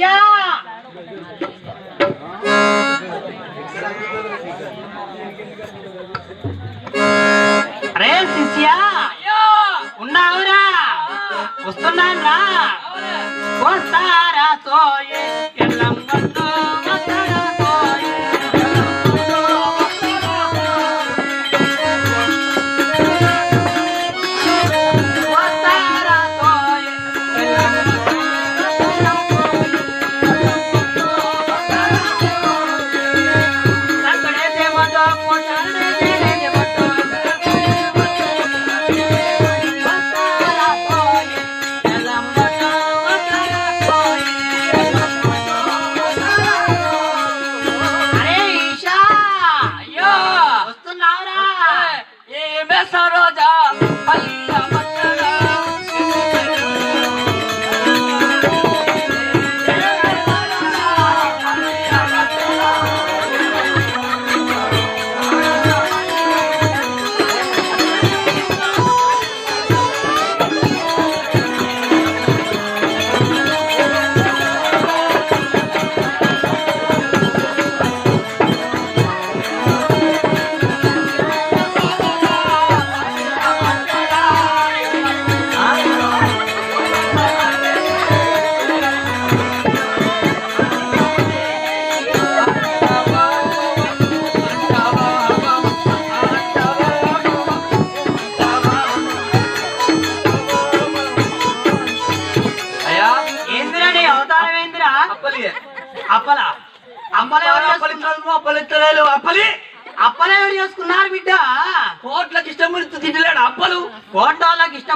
Yeah.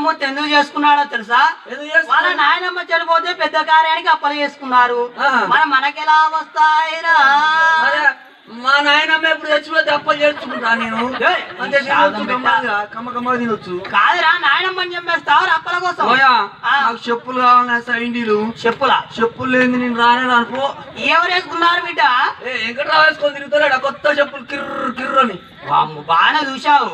ఇష్టమూర్తి ఎందుకు చేసుకున్నాడో తెలుసా? వాళ్ళ? నాయనమ్మ చనిపోతే పెద్ద కార్యానికి అప్పలు చేసుకున్నారు. మరి మనకెలా వస్తాయిరా? మా నాయనమ్మ ఎప్పుడు చచ్చిపోతే అప్పలు చేర్చుకుంటా నేను? శాదం తినొచ్చు, కాదురా నాయనమ్మని చంపేస్తావు అప్పల కోసం. నాకు చెప్పులు కావాలి సైండీలు చెప్పులా? చెప్పులు లేని నేను రానే రానుకో ఎవరు వేసుకున్నారు బిడ్డ? వెంకట్రావు వేసుకొని తిరుగుతాడు కొత్త చెప్పులు కిర్రు కిర్రు అని. బాగానే చూశావు.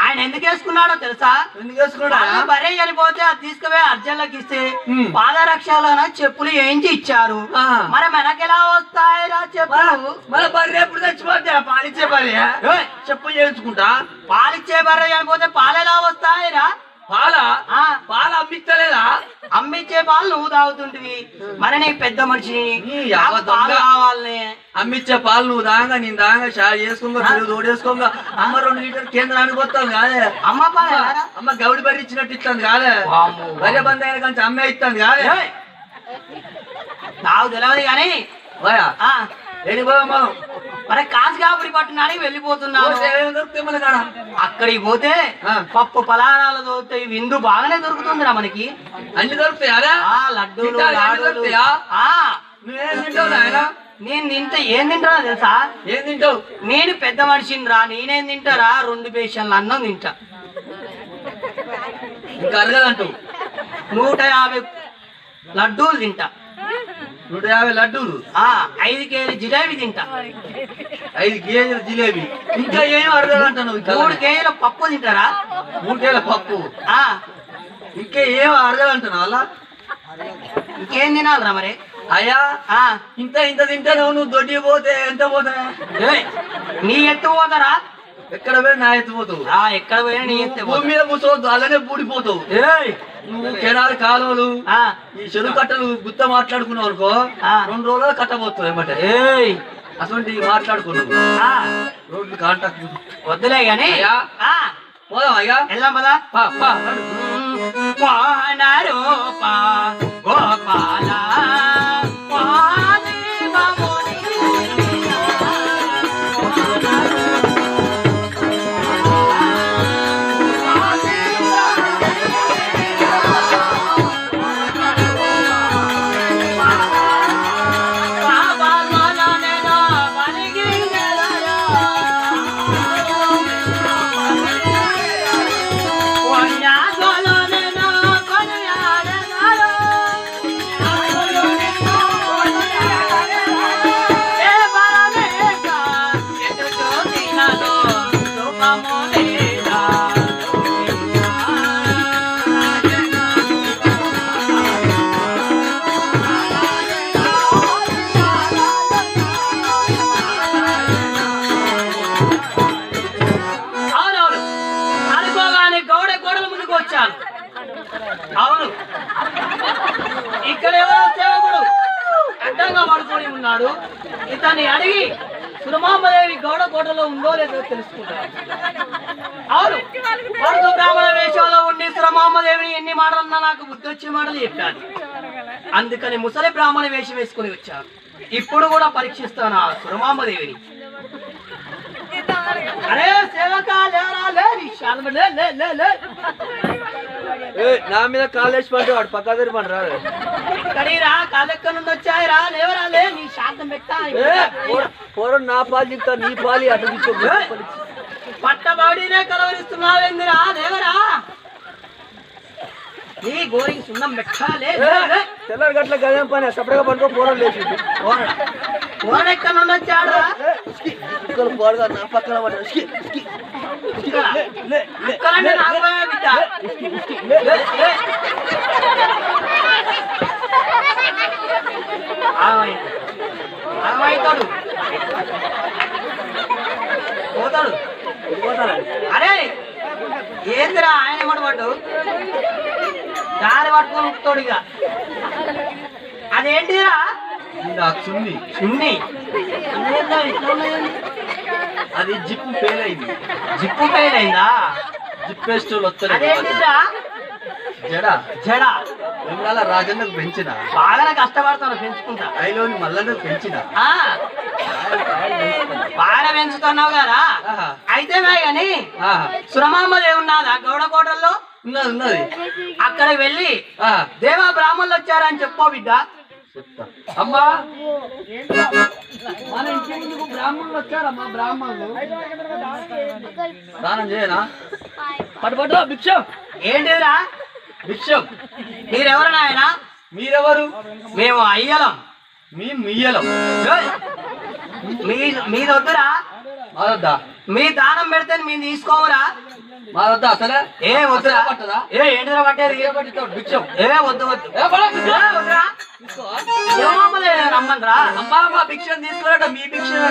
ఆయన ఎందుకు వేసుకున్నాడో తెలుసా? ఎందుకు వేసుకున్నాడా? వాళ్ళు బర్రె చనిపోతే అది తీసుకుపోయి అర్జన్లకు ఇస్తే. పాదరక్షలోన చెప్పులు వేయించి ఇచ్చారు. మరి బర్రె ఎప్పుడు చచ్చిపోతే ఆ పాలిచ్చే బర్రె చేయించుకుంటా? పాలిచ్చే బర్రె చనిపోతే పాలు ఎలా వస్తాయిరా? పాల? పాలు అమ్మిస్తలేదా? అమ్మిచ్చే పాలు నువ్వు తాగుతుంటివి. మరి నీకు పెద్ద మనిషి నీ పాలు అమ్మిచ్చే పాలు నువ్వు దాంగా నేను దాంగా షాయి చేసుకోగా పెరుగు తోడేసుకోగా. అమ్మ రెండు లీటర్ కేంద్రానికి వస్తాను కాదే. అమ్మ పాలు? అమ్మ గౌడి బర్రె ఇచ్చినట్టు ఇస్తాను కాదే. బర్రె బంద్ అయిన కంచి అమ్మే ఇస్తాను కాదే. నాకు తెలియదు కానీ. మరి కాసు కాబడి పట్టణానికి వెళ్ళిపోతున్నాను. అక్కడికి పోతే. పప్పు పలారాలు దొరుకుతాయి విందు బాగానే దొరుకుతుందిరా మనకి. అన్ని దొరుకుతాయి లడ్డూలు నేను తింటే ఏం తింటానో తెలుసా? ఏం తింటావు? నేను పెద్ద మనిషిని రా నేనేం తింటారా? రెండు పేషన్లు అన్నం తింటా. ఇంకా అరగదంటావు? నూట యాభై లడ్డూలు తింటా. నూట యాభై లడ్డూలు. ఆ ఐదు కేజీ జిలేబీ తింటా. ఐదు కేజీల జిలేబీ. ఇంకా ఏం అరగదంటావు మూడు కేజీల పప్పు తింటారా? మూడు కేజీల పప్పు. ఆ. ఇంకా ఏం అరగదంటున్నావు అలా? ఇంకేం తినాలిరా మరి? అయ్యా ఆ. ఇంత ఇంత తింటాను నువ్వు దొడ్డి పోతే ఎంత పోతా నీ ఎత్తు పోతారా? ఎక్కడ పోయి నా ఎత్తిపోతావు ఎక్కడ పోయినా నీ ఎత్తే భూమి మీద కూర్చోవద్దు అలానే పూడిపోతావు నువ్వు కెనాలు కాలువలు ఆ. ఈ చెరువు కట్టలు గుత్త మాట్లాడుకున్నావు అనుకో. రెండు రోజులు కట్టబోతుంది ఏమంటే. ఏయ్! అటువంటి మాట్లాడుకున్నావు. రోడ్లు కాంటాక్ట్ వద్దులే గాని. పోదాం అయ్యా. వెళ్దాం పదా. పా, పా, గోపాల. వేషంలో ఉందో లేదో తెలుసుకుంటారు. అవును. పడుతు బ్రాహ్మణ వేషంలో ఉండి సురమాంబదేవిని ఎన్ని మాటలన్నా నాకు బుద్ధి వచ్చే మాటలు చెప్పాను అందుకని ముసలి బ్రాహ్మణ వేషం వేసుకుని వచ్చాను ఇప్పుడు కూడా పరీక్షిస్తాను ఆ సురమాంబదేవిని అరే సేవక లేరా? లే నీ శాలం లే లే లే లే. ఏ, నా మీద కాలేజ్ పంటే వాడు పక్క తిరిగి పండు రా కాలెక్క నుండి వచ్చాయి రా లేవరా లే నీ శాంతం పెట్టా. పోరం నా పాలు చెప్తా నీ పాలి అటు పట్టబడినే కలవరిస్తున్నావేందిరా? లేవరా? తెల్లారి గట్ల గదేం పని సపరేట్గా పండుకో పోరం లేచి ఓడెక్క నుండి వచ్చాడు ఇక్కడ పోరగా నా పక్కన పడ్డాడు. పోతాడు అరే ఏందిరా ఆయన ఏమడు పడ్డు గాలి పట్టుకొని ఉంటాడు ఇక. అదేంటిరా చున్ని. ఉన్నది? అది జిప్పు ఫెయిల్ అయింది. జిప్పు ఫెయిల్ అయిందా? జిప్ వస్తారు అదేంటిరా జడ. జడ. వెంగాల రాజన్నకు పెంచిన. బాగానే కష్టపడతాను పెంచుకుంటా. ఐలోని మల్లన్నకు పెంచిన. బాగా పెంచుతున్నావు కదా. అయితే ఆహా. సురమాంబది ఉన్నదా గౌడకోటల్లో? ఉన్నది ఉన్నది. అక్కడికి వెళ్ళి. దేవా బ్రాహ్మణులు వచ్చారని చెప్పో బిడ్డ. అమ్మా మన ఇంటి ముందుకు బ్రాహ్మణులు వచ్చారమ్మా బ్రాహ్మణులు. దానం చేయనా? పట్టు పట్టు భిక్షం. ఏంటిదిరా? భిక్షం. మీరెవరు నాయన? మీరెవరు? మేము అయ్యలం. మీ మియ్యలం. ఏయ్! మీ మీది వద్దురా మాదద్దా? మీ దానం పెడితే మేము తీసుకోవురా? మాదద్దా అసలే? ఏ వద్దురా? పట్టదా ఏ ఏంటిరా పట్టేది భిక్షం. ఏ వద్దు వద్దు. రమ్మందిరా? అమ్మా మా భిక్షను తీసుకురాట మీ భిక్షనే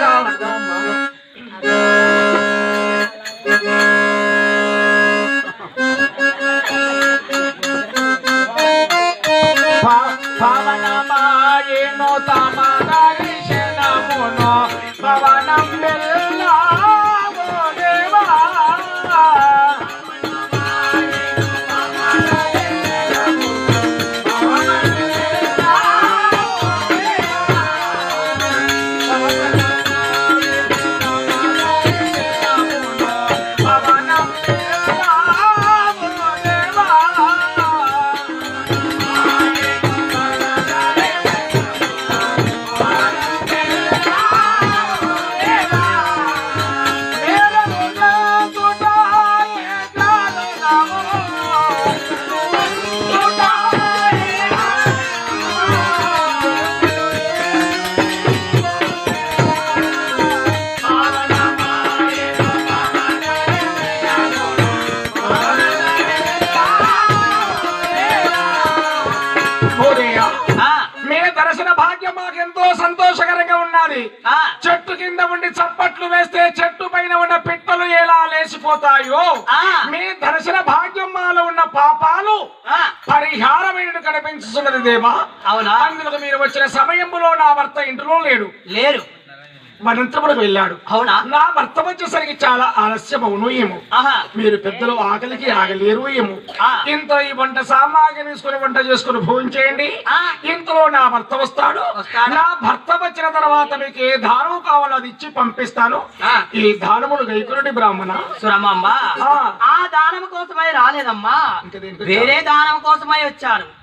పరిహారమైన కనిపించుతున్నది దేవా. అవునా? మీరు వచ్చిన సమయంలో నా భర్త ఇంటిలో లేడు. లేరు. వనంతపురకు వెళ్ళాడు. అవునా? నా భర్త వచ్చేసరికి చాలా ఆలస్యం అవును ఏమో మీరు పెద్దలు ఆకలికి ఆగలేరు ఏమో. ఇంత ఈ వంట సామాగ్రి తీసుకుని వంట చేసుకుని భోజనం చేయండి. ఇంతలో నా భర్త వస్తాడు. నా భర్త వచ్చిన తర్వాత మీకు ఏ దానము కావాలో అది ఇచ్చి పంపిస్తాను. ఈ దానములు గైకురుడి బ్రాహ్మణ. సురమాంబ. ఆ. దానం కోసమై రాలేదమ్మా? వేరే దానం కోసమై వచ్చాను.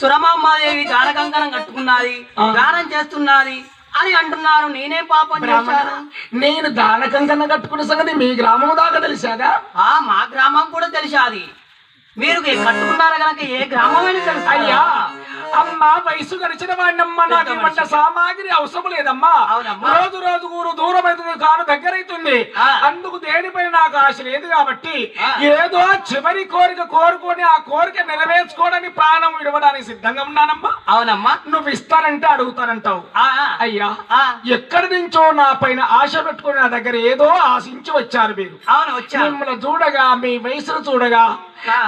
సురమాంబాదేవి దానకంకణం కట్టుకున్నది. దానం చేస్తున్నది. అని అంటున్నారు. నేనేం పాపం చేశాను. నేను దాన కంకణ కట్టుకున్న సంగతి మీ గ్రామం దాకా తెలిసాగా ఆ మా గ్రామం కూడా తెలిసాది. మీరు కట్టుకున్నారు గనక ఏ గ్రామమైన తెలుసు అయ్యా అమ్మ వయసు గడిచిన వాడినమ్మ నాకు ఈ వంట సామాగ్రి అవసరం లేదమ్మా. రోజు రోజు ఊరు దూరం అవుతుంది కాను దగ్గరైతుంది. అందుకు దేనిపైన నాకు ఆశ లేదు కాబట్టి. ఏదో చివరి కోరిక కోరుకొని ఆ కోరిక నెరవేర్చుకోవడానికి ప్రాణం విడవడానికి సిద్ధంగా ఉన్నానమ్మా. అవునమ్మా. నువ్వు ఇస్తానంటే అడుగుతానంటావు. అయ్యా ఎక్కడి నుంచో నా పైన ఆశ పెట్టుకుని నా దగ్గర ఏదో ఆశించి వచ్చారు మీరు. మిమ్మల్ని చూడగా మీ వయసును చూడగా.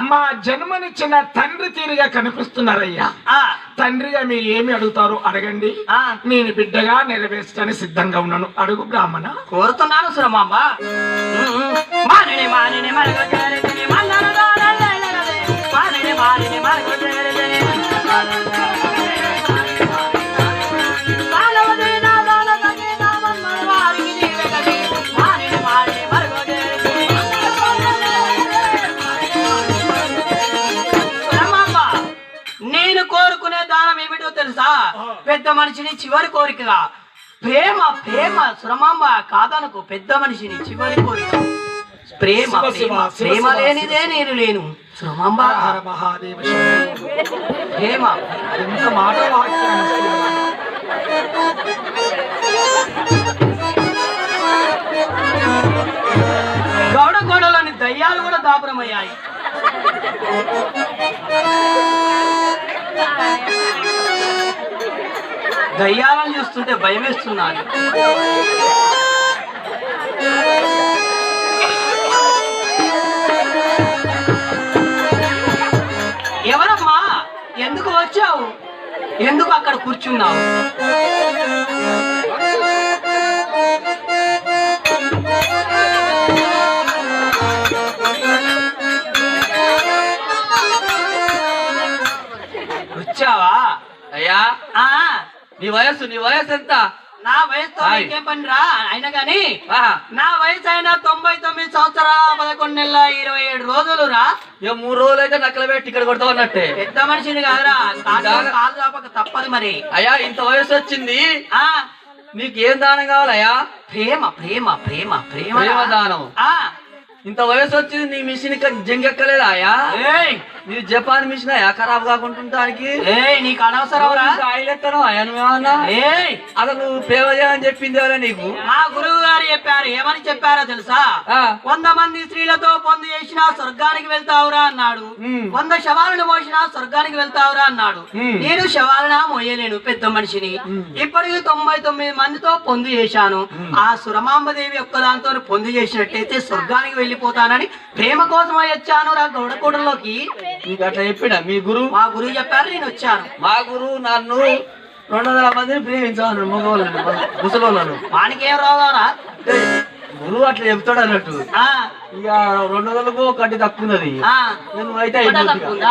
మా జన్మనిచ్చిన తండ్రి తీరుగా కనిపిస్తున్నారయ్యా ఆ, తండ్రిగా మీరు ఏమి అడుగుతారు అడగండి ఆ. నేను బిడ్డగా నెరవేర్చడానికి సిద్ధంగా ఉన్నాను అడుగు బ్రాహ్మణ కోరుతున్నాను సురమాంబ మరగ మరగ పెద్ద మనిషిని చివరి కోరికగా. ప్రేమ ప్రేమ సురమాంబ కాదనుకో పెద్ద మనిషిని చివరి కోరిక. ప్రేమ ప్రేమ లేనిదే నేను లేను. సురమాంబ. మహాదేవ. ప్రేమ. ఎంత మాట గౌడ గోడలోని దయ్యాలు కూడా దాపురమయ్యాయి. దయ్యాలను చూస్తుంటే భయం వేస్తున్నాను ఎవరమ్మా? ఎందుకు వచ్చావు? ఎందుకు అక్కడ కూర్చున్నావు? వచ్చావా? అయ్యా. నీ వయస్సు నీ వయస్సు ఎంత? నా. ఇంకేం పని రా అయినా ఆహా. నా వయసు అయినా తొంభై తొమ్మిది సంవత్సరాల పదకొండు నెలల ఇరవై ఏడు రోజులు రా ఇక మూడు రోజులు అయితే నక్కల పెట్టి ఇక్కడ కొడతావు అన్నట్టే. పెద్ద మనిషిని కాదురా. కాలు తప్పదు మరి. అయ్యా ఇంత వయసు వచ్చింది. ఆ. నీకు ఏం దానం కావాలయ్యా? ప్రేమ ప్రేమ ప్రేమ ప్రేమ ప్రేమ దానం ఆ. ఇంత వయసు వచ్చింది నీ మిషన్ జంగెక్కలేదా అయ్యా? ఏయ్! నీ జపాన్ మిషన్ అయ్యా ఖరాబ్ కాకుంటుంటానికి? నీకు అనవసరం రా. ఆయిల్ ఎత్తాను నువ్వేమన్నా? అసలు ప్రేమ చేయని చెప్పింది ఎవరా నీకు? మా గురువు గారు చెప్పారు ఏమని చెప్పారో తెలుసా? వంద మంది స్త్రీలతో పొందు చేసినా స్వర్గానికి వెళ్తావురా అన్నాడు. వంద శవాలను మోసినా స్వర్గానికి వెళ్తావురా అన్నాడు. నేను శవాలన మోయలేను పెద్ద మనిషిని. ఇప్పటికి తొంభై తొమ్మిది మందితో పొందు చేశాను. ఆ సురమాంబదేవి ఒక్కదాంతో పొందు చేసినట్టయితే స్వర్గానికి వెళ్ళిపోతానని ప్రేమ కోసం వచ్చాను రా గౌడకూడలోకి నీకు అట్లా చెప్పినా? మీ గురువు మా గురువు చెప్పారు నేను వచ్చాను. మా గురువు నన్ను రెండు వందల మందిని ప్రేమించాను మగవాళ్ళని ముసలోళ్ళను. వానికేం అంటే గురువు అట్లా చెప్తాడు అన్నట్టు. ఇక రెండు వందలకు ఒకటి తక్కువ ఉన్నది ఆ. నువ్వు అయితే ఒకటే అయిపోతుంది.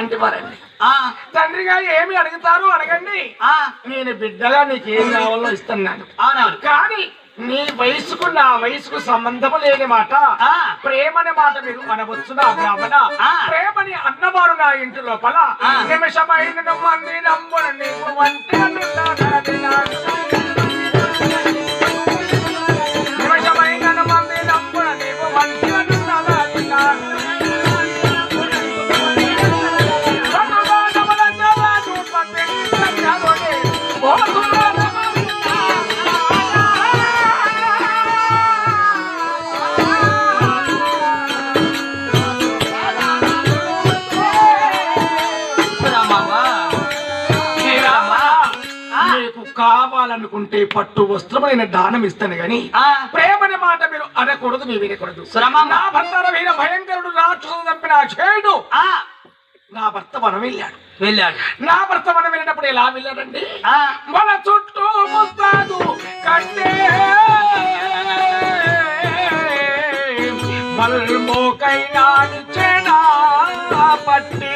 తండ్రి లాంటి వారండి. ఆ. తండ్రిగా ఏమి అడుగుతారు అడగండి. ఆ. నేను బిడ్డగా నీకేం కావాలో ఇస్తున్నాను. అవునవును. కానీ నీ వయసుకు నా వయసుకు సంబంధం లేని మాట ఆ. ప్రేమని మాట మీరు అనవచ్చు నా బ్రాహ్మణ ఆ. ప్రేమని అన్నవారు నా ఇంటి లోపల. నిమిషమైన మంది నమ్మున వంటిగా నిండా కావాలనుకుంటే పట్టు వస్త్రమైన దానం ఇస్తాను గాని ఆ, ప్రేమని మాట మీరు అనకూడదు మీ వినకూడదు. నా భర్త వీర భయంకరుడు రాక్షసులు చంపిన చేయుడు ఆ, నా భర్త వనం వెళ్ళాడు. వెళ్ళాడు. నా భర్త వనం వెళ్ళినప్పుడు ఎలా వెళ్ళాడండి? ఆ, మన చుట్టూ ముస్తాదు కంటే మల్మోకైనా చెడా పట్టి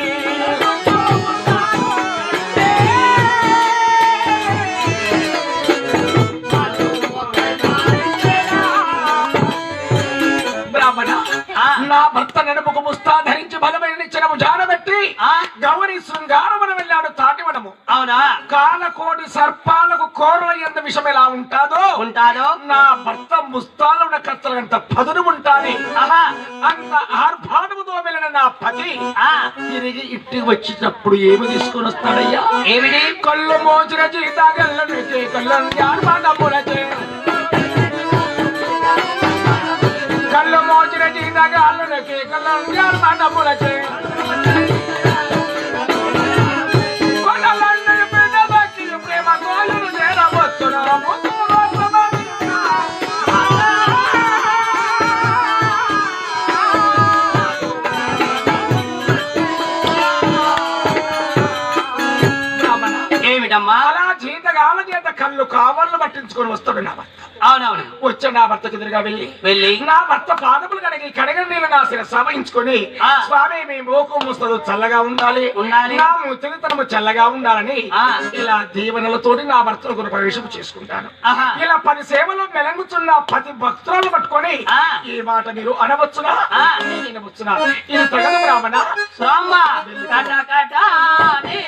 గౌరి శృంగారమున వెళ్ళాడు తాటివనము. అవునా? కాలకోటి సర్పాలకు కోరల ఎంత విషం ఎలా ఉంటాదో ఉంటాదో? నా భర్త ముస్తాలో ఉన్న కత్తలంత పదును ఆహా. అంత ఆర్భాటముతో వెళ్ళిన నా పతి ఆ, తిరిగి ఇంటికి వచ్చినప్పుడు ఏమి తీసుకొని వస్తాడయ్యా? ఏమిటి? కళ్ళు మోచిన జీతాగల్లను కళ్ళను జ్ఞానమానములచే కళ్ళు మోచిన జీతగాళ్ళను కళ్ళను జ్ఞానమానములచే కొనలన్నలు అలా జీతగాళ్ళ చేత కళ్ళు కావాలను పట్టించుకొని వస్తాడు నా భర్త. అవునవును. వచ్చే నా భర్తకు ఎదురుగా వెళ్ళి. వెళ్ళి. నా భర్త పాదములు కడిగి కడగని నీళ్ళు నా శిర సమయించుకొని ఆ. స్వామి మీ మోకం ముస్తదు చల్లగా ఉండాలి. ఉండాలి. నా ముచ్చలితనము చల్లగా ఉండాలని. ఇలా దీవెనలతోటి నా భర్తను గురు ప్రవేశం చేసుకుంటాను. ఇలా పది సేవలు మెలంగుతున్న పది భక్తులను పట్టుకొని. ఈ మాట మీరు అనవచ్చునా? ఆ. వినవచ్చునా ఇది తగదు బ్రాహ్మణ. కట కట నీ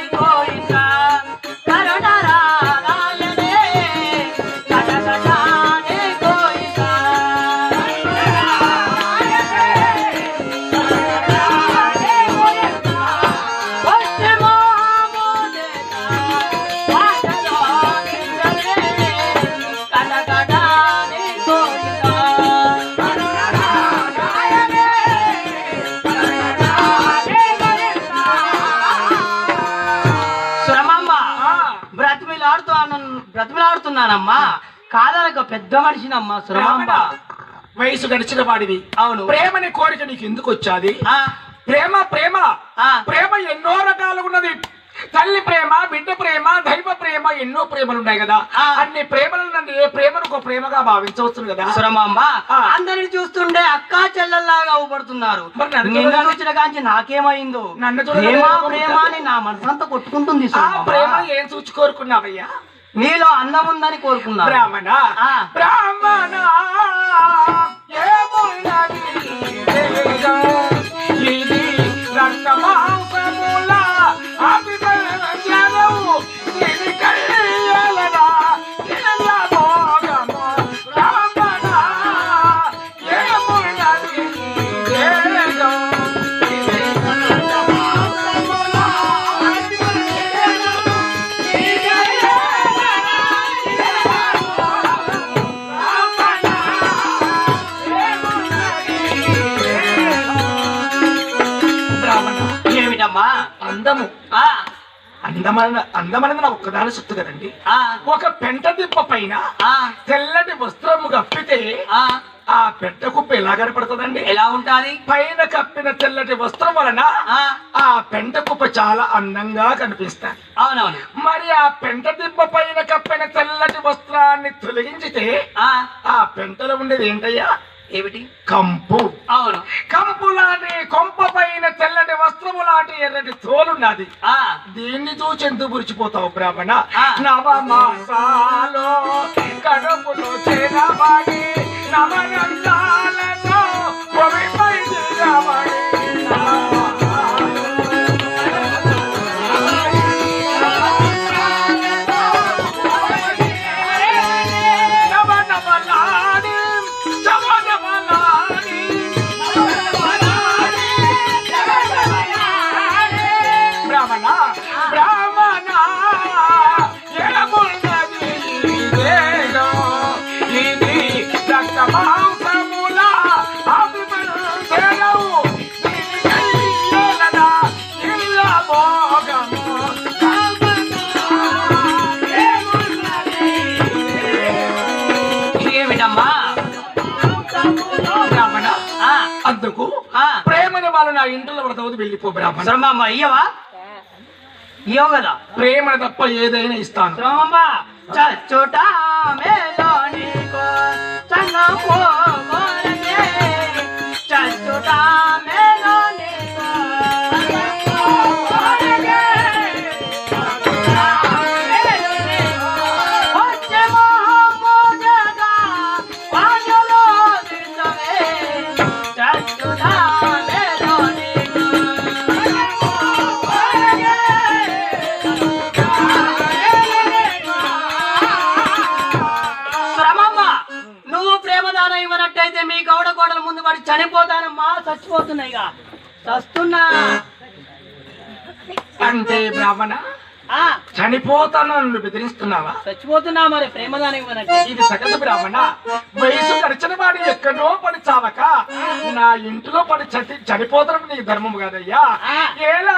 పెద్ద మనిషినమ్మా సురమాంబ వయసు గడిచిన వాడివి. అవును. ప్రేమని కోరిక నీకు ఎందుకు వచ్చాది? ఆ, ప్రేమ ప్రేమ. ఆ, ప్రేమ ఎన్నో రకాలుగా ఉన్నది. తల్లి ప్రేమ బిడ్డ ప్రేమ దైవ ప్రేమ ఎన్నో ప్రేమలు ఉన్నాయి కదా. అన్ని ప్రేమలు నుండి ఏ ప్రేమను ఒక ప్రేమగా భావించవచ్చు కదా. సురమాంబ. అందరిని చూస్తుంటే అక్కా చెల్లెల్లాగా అవుపడుతున్నారు నన్ను నిన్ను చూసిన కాంచి నాకేమైందో? నన్ను ప్రేమ? ప్రేమ అని నా మనసంతా కొట్టుకుంటుంది ప్రేమ ఏం చూచి కోరుకున్నావయ్యా? నీలో అందం ఉందని కోరుకున్నాను బ్రాహ్మణ. బ్రాహ్మణ? ఇది రక్త ఏమిటమ్మా అందము. ఆ, అందమైన అందమైనది నా ఒక్కదాని సొత్తు కదండి. ఆ, ఒక పెంట దిప్ప పైన ఆ, తెల్లటి వస్త్రము కప్పితే ఆ, ఆ పెంట కుప్ప ఎలా కనపడుతుందండి? ఎలా ఉంటాది పైన కప్పిన తెల్లటి వస్త్రం వలన ఆ, ఆ పెంట కుప్ప చాలా అందంగా కనిపిస్తాయి. అవునవును. మరి ఆ పెంట దిబ్బ పైన కప్పిన తెల్లటి వస్త్రాన్ని తొలగించితే ఆ, ఆ పెంటలో ఉండేది ఏంటయ్యా? ఏమిటి? కంపు. అవును. కంపు లాంటి కొంప పైన తెల్లటి లాంటి ఎర్రటి తోలున్నది. ఆ, దీన్ని చూసి ఎందుకు మురిచిపోతావు బ్రాహ్మణ. నవమాసాలో కడుపులో చేరబడి నవనందాలతో ఇంట్లో పడతావు వెళ్ళిపో బ్రాహ్మణ. శ్రమమ్మ ఇయ్యవా? కదా? ప్రేమ తప్ప ఏదైనా ఇస్తాను. శ్రమమ్మ చచ్చుట మేలో నీకు సంగము కోరకే. చచ్చుట చనిపోతానమ్మా చచ్చిపోతున్నాయిగా. చస్తున్నా. అంటే బ్రాహ్మణ? చనిపోతాను బెదిరిస్తున్నావా? చచ్చిపోతున్నా మరి ప్రేమదానం ఇవ్వనట్టే ఇది సగత బ్రాహ్మణ. వయసు గడిచిన వాడు ఎక్కడో పడి చావక నా ఇంటిలో పడి చటి చనిపోతాను నీ ధర్మం కాదయ్యా. ఎలా